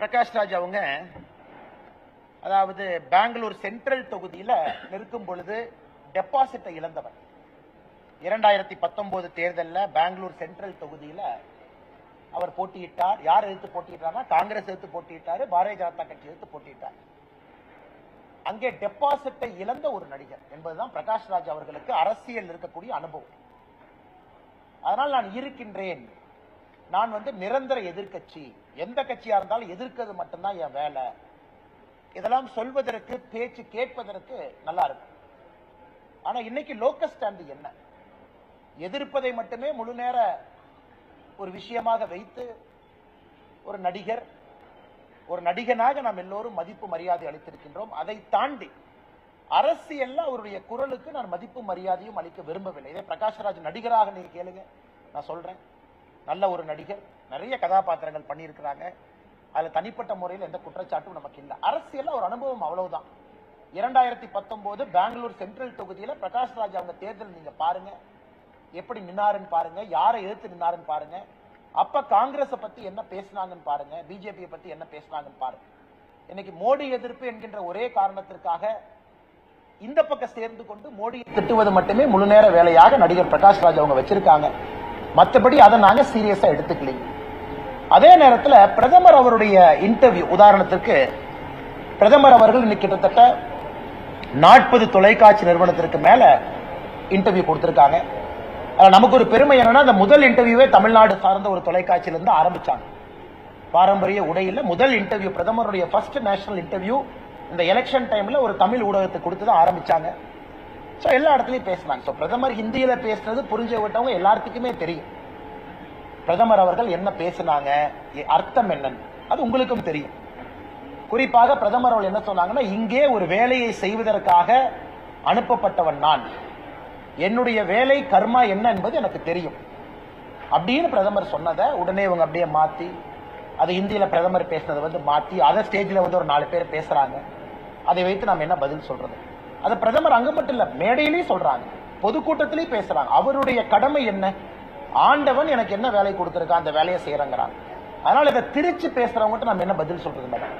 பிரகாஷ் ராஜ் அவங்க அதாவது பெங்களூர் சென்ட்ரல் தொகுதியில் நிற்கும் பொழுது டெபாசிட்டை இழந்தவர். இரண்டாயிரத்தி பத்தொன்பது தேர்தலில் பெங்களூர் சென்ட்ரல் தொகுதியில் அவர் போட்டியிட்டார். யார் எதிர்த்து போட்டியிட்டார்னா காங்கிரஸ் எதிர்த்து போட்டியிட்டாரு பாரதிய ஜனதா கட்சி எதிர்த்து போட்டியிட்டார். அங்கே டெபாசிட்டை இழந்த ஒரு நடிகர் என்பதுதான் பிரகாஷ் ராஜ் அவர்களுக்கு அரசியல் இருக்கக்கூடிய அனுபவம். அதனால் நான் இருக்கின்றேன். நான் வந்து நிரந்தர எதிர்க்கட்சி. எந்த கட்சியா இருந்தாலும் எதிர்க்கிறது மட்டும்தான் என் வேலை. இதெல்லாம் சொல்வதற்கு பேச்சு கேட்பதற்கு நல்லா இருக்கும். ஆனா இன்னைக்கு லோக்கல் ஸ்டாண்டு என்ன? எதிர்ப்பதை மட்டுமே முழு நேர ஒரு விஷயமாக வைத்து ஒரு நடிகர் ஒரு நடிகனாக நாம் எல்லோரும் மதிப்பு மரியாதை அளித்திருக்கின்றோம். அதை தாண்டி அரசியல்ல அவருடைய குரலுக்கு நான் மதிப்பு மரியாதையும் அளிக்க விரும்பவில்லை. இதே பிரகாஷ்ராஜ் நடிகராக நீங்க கேளுங்க நான் சொல்றேன். நல்ல ஒரு நடிகர். நிறைய கதாபாத்திரங்கள் பண்ணியிருக்கிறாங்க. அதில் தனிப்பட்ட முறையில் எந்த குற்றச்சாட்டும் நமக்கு இல்லை. அரசியலில் ஒரு அனுபவம் அவ்வளவுதான். இரண்டாயிரத்தி பத்தொம்போது பெங்களூர் சென்ட்ரல் தொகுதியில் பிரகாஷ் ராஜ் அவங்க தேர்தல் நீங்கள் பாருங்க. எப்படி நின்னாருன்னு பாருங்க. யாரை எதிர்த்து நின்னாருன்னு பாருங்க. அப்ப காங்கிரஸை பத்தி என்ன பேசினாங்கன்னு பாருங்க. பிஜேபியை பத்தி என்ன பேசினாங்கன்னு பாருங்க. இன்னைக்கு மோடி எதிர்ப்பு என்கின்ற ஒரே காரணத்திற்காக இந்த பக்கம் சேர்ந்து கொண்டு மோடியை திட்டுவது மட்டுமே முழு நேர வேலையாக நடிகர் பிரகாஷ் ராஜ் அவங்க வச்சிருக்காங்க. மற்றபடி அதை நாங்கள் சீரியஸாக எடுத்துக்கலீங்க அதே நேரத்தில் பிரதமர் அவருடைய இன்டர்வியூ உதாரணத்திற்கு பிரதமர் அவர்கள் இன்னைக்கு கிட்டத்தட்ட நாற்பது தொலைக்காட்சி நிறுவனத்திற்கு மேலே இன்டர்வியூ கொடுத்துருக்காங்க. அதில் நமக்கு ஒரு பெருமை என்னன்னா அந்த முதல் இன்டர்வியூவே தமிழ்நாடு சார்ந்த ஒரு தொலைக்காட்சியில ஆரம்பித்தாங்க ஆரம்பிச்சாங்க. பாரம்பரிய உடையில் முதல் இன்டர்வியூ பிரதமருடைய ஃபர்ஸ்ட் நேஷனல் இன்டர்வியூ இந்த எலெக்ஷன் டைம்ல ஒரு தமிழ் ஊடகத்தை கொடுத்து தான் ஆரம்பிச்சாங்க. ஸோ எல்லா இடத்துலையும் பேசினாங்க ஸோ பிரதமர் ஹிந்தியில் பேசுனது புரிஞ்ச விட்டவங்க எல்லாத்துக்குமே தெரியும். பிரதமர் அவர்கள் என்ன பேசினாங்க? எ- அர்த்தம் என்னன்னு. அது உங்களுக்கும் தெரியும். குறிப்பாக பிரதமர் அவர்கள் என்ன சொன்னாங்கன்னா இங்கே ஒரு வேலையை செய்வதற்காக அனுப்பப்பட்டவன் நான். என்னுடைய வேலை கர்மா என்ன என்பது எனக்கு தெரியும். அப்படின்னு பிரதமர் சொன்னதை உடனே இவங்க அப்படியே மாற்றி அது ஹிந்தியில் பிரதமர் பேசினதை வந்து மாற்றி அதை ஸ்டேஜில் வந்து ஒரு நாலு பேர் பேசுகிறாங்க அதை வைத்து நாம் என்ன பதில் சொல்கிறது அது பிரதமர் அங்க மட்டும் இல்ல மேடையிலயும் சொல்றாங்க. பொதுக்கூட்டத்திலையும் பேசுறாங்க. அவருடைய கடமை என்ன? ஆண்டவன் எனக்கு என்ன வேலை கொடுத்திருக்கான் அந்த வேலையை செய்யறங்கிறாங்க அதனால இதை திரிச்சு பேசுறவங்ககிட்ட நம்ம என்ன பதில் சொல்றது மேடம்?